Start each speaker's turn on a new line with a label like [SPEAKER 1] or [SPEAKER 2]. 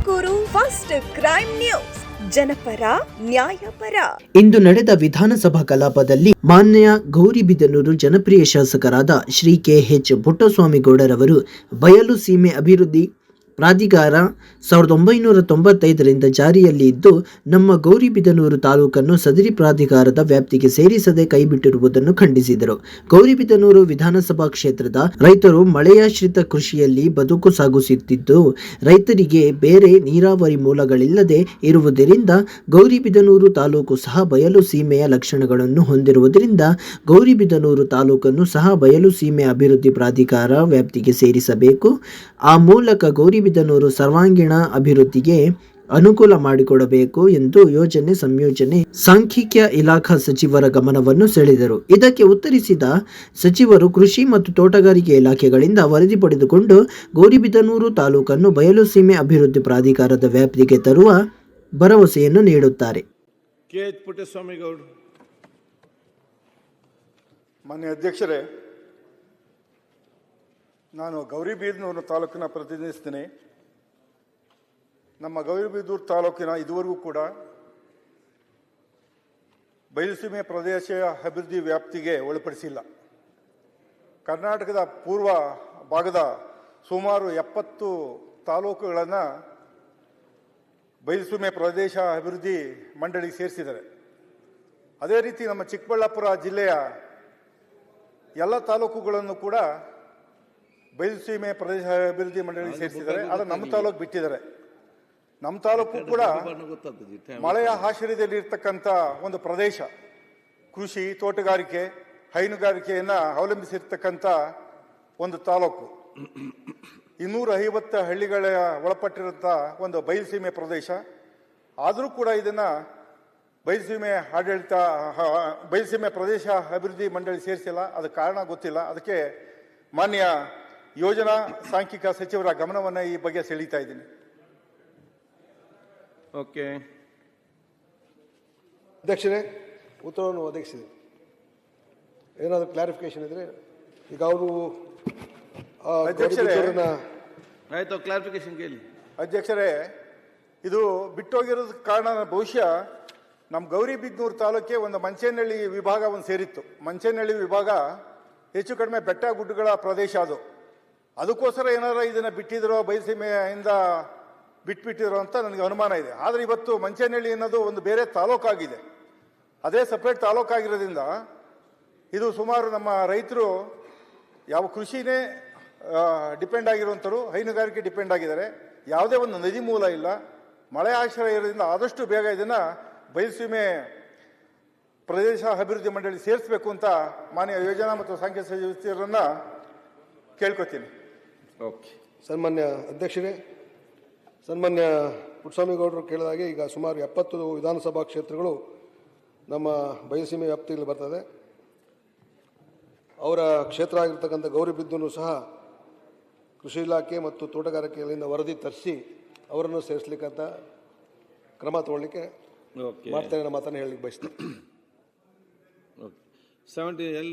[SPEAKER 1] Tumakuru first crime news. ಜನಪರ, ನ್ಯಾಯಪರ.
[SPEAKER 2] ಇಂದು ನಡೆದ ವಿಧಾನಸಭಾ ಕಲಾಪದಲ್ಲಿ ಮಾನ್ಯ ಗೌರಿಬಿದನೂರು ಜನಪ್ರಿಯ ಶಾಸಕರಾದ ಶ್ರೀ ಕೆ ಎಚ್ ಪುಟ್ಟಸ್ವಾಮಿಗೌಡರವರು ಬಯಲು ಸೀಮೆ ಅಭಿವೃದ್ಧಿ ಪ್ರಾಧಿಕಾರ ಸಾವಿರದ ಒಂಬೈನೂರ ತೊಂಬತ್ತೈದರಿಂದ ಜಾರಿಯಲ್ಲಿ ಇದ್ದು, ನಮ್ಮ ಗೌರಿಬಿದನೂರು ತಾಲೂಕನ್ನು ಸದರಿ ಪ್ರಾಧಿಕಾರದ ವ್ಯಾಪ್ತಿಗೆ ಸೇರಿಸದೆ ಕೈಬಿಟ್ಟಿರುವುದನ್ನು ಖಂಡಿಸಿದರು. ಗೌರಿಬಿದನೂರು ವಿಧಾನಸಭಾ ಕ್ಷೇತ್ರದ ರೈತರು ಮಳೆಯಾಶ್ರಿತ ಕೃಷಿಯಲ್ಲಿ ಬದುಕು ಸಾಗಿಸುತ್ತಿದ್ದು, ರೈತರಿಗೆ ಬೇರೆ ನೀರಾವರಿ ಮೂಲಗಳಿಲ್ಲದೆ ಇರುವುದರಿಂದ ಗೌರಿಬಿದನೂರು ತಾಲೂಕು ಸಹ ಬಯಲು ಸೀಮೆಯ ಲಕ್ಷಣಗಳನ್ನು ಹೊಂದಿರುವುದರಿಂದ ಗೌರಿಬಿದನೂರು ತಾಲೂಕನ್ನು ಸಹ ಬಯಲು ಸೀಮೆ ಅಭಿವೃದ್ಧಿ ಪ್ರಾಧಿಕಾರ ವ್ಯಾಪ್ತಿಗೆ ಸೇರಿಸಬೇಕು. ಆ ಮೂಲಕ ಗೌರಿಬಿದನೂರು ಸರ್ವಾಂಗೀಣ ಅಭಿವೃದ್ಧಿಗೆ ಅನುಕೂಲ ಮಾಡಿಕೊಡಬೇಕು ಎಂದು ಯೋಜನೆ ಸಂಯೋಜನೆ ಸಾಂಖ್ಯಿಕ ಇಲಾಖಾ ಸಚಿವರ ಗಮನವನ್ನು ಸೆಳೆದರು. ಇದಕ್ಕೆ ಉತ್ತರಿಸಿದ ಸಚಿವರು ಕೃಷಿ ಮತ್ತು ತೋಟಗಾರಿಕೆ ಇಲಾಖೆಗಳಿಂದ ವರದಿ ಪಡೆದುಕೊಂಡು ಗೌರಿಬಿದನೂರು ತಾಲೂಕನ್ನು ಬಯಲು ಸೀಮೆ ಅಭಿವೃದ್ಧಿ ಪ್ರಾಧಿಕಾರದ ವ್ಯಾಪ್ತಿಗೆ ತರುವ ಭರವಸೆಯನ್ನು ನೀಡುತ್ತಾರೆ.
[SPEAKER 3] ಮಾನ್ಯ ಅಧ್ಯಕ್ಷರೇ ನಾನು ಗೌರಿಬೀದನೂರು ತಾಲೂಕಿನ ಪ್ರತಿನಿಧಿಸ್ತೀನಿ. ನಮ್ಮ ಗೌರಿಬೀದೂರು ತಾಲೂಕಿನ ಇದುವರೆಗೂ ಕೂಡ ಬಯಲುಸೀಮೆ ಪ್ರದೇಶ ಅಭಿವೃದ್ಧಿ ವ್ಯಾಪ್ತಿಗೆ ಒಳಪಡಿಸಿಲ್ಲ. ಕರ್ನಾಟಕದ ಪೂರ್ವ ಭಾಗದ ಸುಮಾರು ಎಪ್ಪತ್ತು ತಾಲೂಕುಗಳನ್ನು ಬಯಲುಸೀಮೆ ಪ್ರದೇಶ ಅಭಿವೃದ್ಧಿ ಮಂಡಳಿಗೆ ಸೇರಿಸಿದ್ದಾರೆ. ಅದೇ ರೀತಿ ನಮ್ಮ ಚಿಕ್ಕಬಳ್ಳಾಪುರ ಜಿಲ್ಲೆಯ ಎಲ್ಲ ತಾಲೂಕುಗಳನ್ನು ಕೂಡ ಬಯಲುಸೀಮೆ ಪ್ರದೇಶ ಅಭಿವೃದ್ಧಿ ಮಂಡಳಿ ಸೇರಿಸಿದ್ದಾರೆ. ಆದರೆ ನಮ್ಮ ತಾಲೂಕು ಬಿಟ್ಟಿದ್ದಾರೆ. ನಮ್ಮ ತಾಲೂಕು ಕೂಡ. ಮಳೆಯ ಆಶ್ರಯದಲ್ಲಿ ಇರ್ತಕ್ಕಂಥ ಒಂದು ಪ್ರದೇಶ ಕೃಷಿ ತೋಟಗಾರಿಕೆ ಹೈನುಗಾರಿಕೆಯನ್ನು ಅವಲಂಬಿಸಿರ್ತಕ್ಕಂಥ ಒಂದು ತಾಲೂಕು. ಇನ್ನೂರ ಐವತ್ತು ಹಳ್ಳಿಗಳ ಒಳಪಟ್ಟಿರುವಂಥ ಒಂದು ಬಯಲುಸೀಮೆ ಪ್ರದೇಶ. ಆದರೂ ಕೂಡ ಇದನ್ನು ಬಯಲುಸೀಮೆ ಆಡಳಿತ ಬಯಲುಸೀಮೆ ಪ್ರದೇಶ ಅಭಿವೃದ್ಧಿ ಮಂಡಳಿ ಸೇರಿಸಿಲ್ಲ. ಅದಕ್ಕೆ ಕಾರಣ ಗೊತ್ತಿಲ್ಲ. ಅದಕ್ಕೆ ಮಾನ್ಯ ಯೋಜನಾ ಸಾಂಖ್ಯಿಕ ಸಚಿವರ ಗಮನವನ್ನು ಈ ಬಗ್ಗೆ ಸೆಳೀತಾ ಇದ್ದೀನಿ.
[SPEAKER 4] ಓಕೆ.
[SPEAKER 5] ಅಧ್ಯಕ್ಷರೇ ಉತ್ತರವನ್ನು ಒದಗಿಸಿದೆ. ಏನಾದರೂ ಕ್ಲಾರಿಫಿಕೇಶನ್ ಇದ್ರೆ ಈಗ ಅವರು
[SPEAKER 3] ಅಧ್ಯಕ್ಷರೇ.
[SPEAKER 4] ಆಯಿತು ಕ್ಲಾರಿಫಿಕೇಶನ್ ಕೇಳಿ.
[SPEAKER 3] ಅಧ್ಯಕ್ಷರೇ ಇದು ಬಿಟ್ಟೋಗಿರೋದ ಕಾರಣ ಬಹುಶಃ ನಮ್ಮ ಗೌರಿಬಿದ್ನೂರು ತಾಲೂಕಿಗೆ ಒಂದು ಮಂಚೇನಹಳ್ಳಿ ವಿಭಾಗ ಒಂದು ಸೇರಿತ್ತು. ಮಂಚೇನಹಳ್ಳಿ ವಿಭಾಗ ಹೆಚ್ಚು ಕಡಿಮೆ ಬೆಟ್ಟ ಗುಡ್ಡಗಳ ಪ್ರದೇಶ ಅದು. ಅದಕ್ಕೋಸ್ಕರ ಏನಾರ ಇದನ್ನು ಬಿಟ್ಟಿದ್ರೋ ಬಯಲುಸೀಮೆಯಿಂದ ಬಿಟ್ಬಿಟ್ಟಿರೋ ಅಂತ ನನಗೆ ಅನುಮಾನ ಇದೆ. ಆದರೆ ಇವತ್ತು ಮಂಚೇನಹಳ್ಳಿ ಅನ್ನೋದು ಒಂದು ಬೇರೆ ತಾಲೂಕಾಗಿದೆ. ಅದೇ ಸಪ್ರೇಟ್ ತಾಲೂಕಾಗಿರೋದ್ರಿಂದ ಇದು ಸುಮಾರು ನಮ್ಮ ರೈತರು ಯಾವ ಕೃಷಿನೇ ಡಿಪೆಂಡ್ ಆಗಿರುವಂಥರು ಹೈನುಗಾರಿಕೆ ಡಿಪೆಂಡ್ ಆಗಿದ್ದಾರೆ. ಯಾವುದೇ ಒಂದು ನದಿ ಮೂಲ ಇಲ್ಲ. ಮಳೆ ಆಶ್ರಯ ಇರೋದ್ರಿಂದ ಆದಷ್ಟು ಬೇಗ ಇದನ್ನು ಬಯಲುಸೀಮೆ ಪ್ರದೇಶ ಅಭಿವೃದ್ಧಿ ಮಂಡಳಿ ಸೇರಿಸಬೇಕು ಅಂತ ಮಾನ್ಯ ಯೋಜನಾ ಮತ್ತು ಸಾಂಖ್ಯ ಸಚಿವರನ್ನು ಕೇಳ್ಕೊತೀನಿ.
[SPEAKER 4] ಓಕೆ.
[SPEAKER 5] ಸನ್ಮಾನ್ಯ ಅಧ್ಯಕ್ಷರೇ ಸನ್ಮಾನ್ಯ ಪುಟ್ಟಸ್ವಾಮಿಗೌಡರು ಕೇಳಿದಾಗೆ ಈಗ ಸುಮಾರು ಎಪ್ಪತ್ತು ವಿಧಾನಸಭಾ ಕ್ಷೇತ್ರಗಳು ನಮ್ಮ ಬಯಸೀಮೆ ವ್ಯಾಪ್ತಿಯಲ್ಲಿ ಬರ್ತದೆ. ಅವರ ಕ್ಷೇತ್ರ ಆಗಿರ್ತಕ್ಕಂಥ ಗೌರಿಬಿದ್ದೂರು ಸಹ ಕೃಷಿ ಇಲಾಖೆ ಮತ್ತು ತೋಟಗಾರಿಕೆಗಳಿಂದ ವರದಿ ತರಿಸಿ ಅವರನ್ನು ಸೇರಿಸ್ಲಿಕ್ಕಂತ ಕ್ರಮ ತಗೊಳ್ಳಿಕ್ಕೆ ಮಾಡ್ತಾರೆ ನಮ್ಮ ಮಾತನ್ನು ಹೇಳಲಿಕ್ಕೆ ಬಯಸ್ತೀನಿ.
[SPEAKER 4] Okay. Seventy L